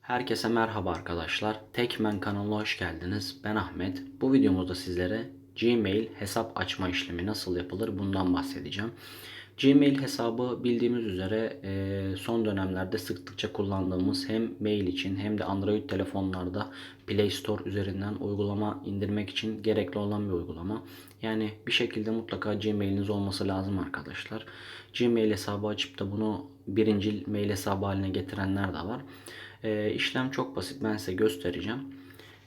Herkese merhaba arkadaşlar. Tekmen kanalına hoş geldiniz. Ben Ahmet. Bu videomuzda sizlere Gmail hesap açma işlemi nasıl yapılır bundan bahsedeceğim. Gmail hesabı bildiğimiz üzere e, son dönemlerde sıklıkça kullandığımız hem mail için hem de Android telefonlarda Play Store üzerinden uygulama indirmek için gerekli olan bir uygulama. Yani bir şekilde mutlaka Gmail'iniz olması lazım arkadaşlar. Gmail hesabı açıp da bunu birincil mail hesabı haline getirenler de var. E, işlem çok basit. Ben size göstereceğim.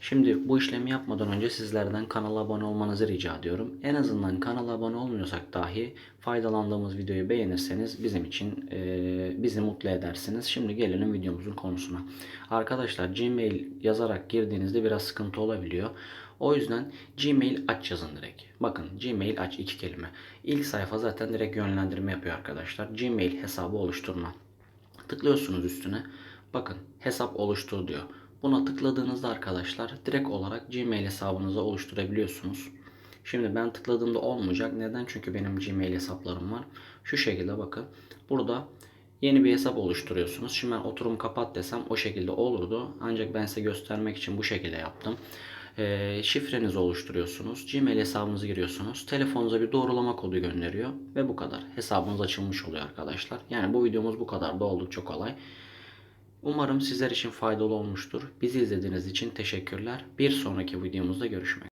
Şimdi bu işlemi yapmadan önce sizlerden kanala abone olmanızı rica ediyorum. En azından kanala abone olmuyorsak dahi faydalandığımız videoyu beğenirseniz bizim için e, bizi mutlu edersiniz. Şimdi gelelim videomuzun konusuna. Arkadaşlar Gmail yazarak girdiğinizde biraz sıkıntı olabiliyor. O yüzden Gmail aç yazın direkt. Bakın Gmail aç iki kelime. İlk sayfa zaten direkt yönlendirme yapıyor arkadaşlar. Gmail hesabı oluşturma. Tıklıyorsunuz üstüne. Bakın hesap oluştur diyor. Buna tıkladığınızda arkadaşlar direkt olarak Gmail hesabınızı oluşturabiliyorsunuz. Şimdi ben tıkladığımda olmayacak. Neden? Çünkü benim Gmail hesaplarım var. Şu şekilde bakın. Burada yeni bir hesap oluşturuyorsunuz. Şimdi ben oturum kapat desem o şekilde olurdu. Ancak ben size göstermek için bu şekilde yaptım. Ee, şifrenizi oluşturuyorsunuz. Gmail hesabınızı giriyorsunuz. Telefonunuza bir doğrulama kodu gönderiyor. Ve bu kadar. Hesabınız açılmış oluyor arkadaşlar. Yani bu videomuz bu kadar da oldukça kolay. Umarım sizler için faydalı olmuştur. Bizi izlediğiniz için teşekkürler. Bir sonraki videomuzda görüşmek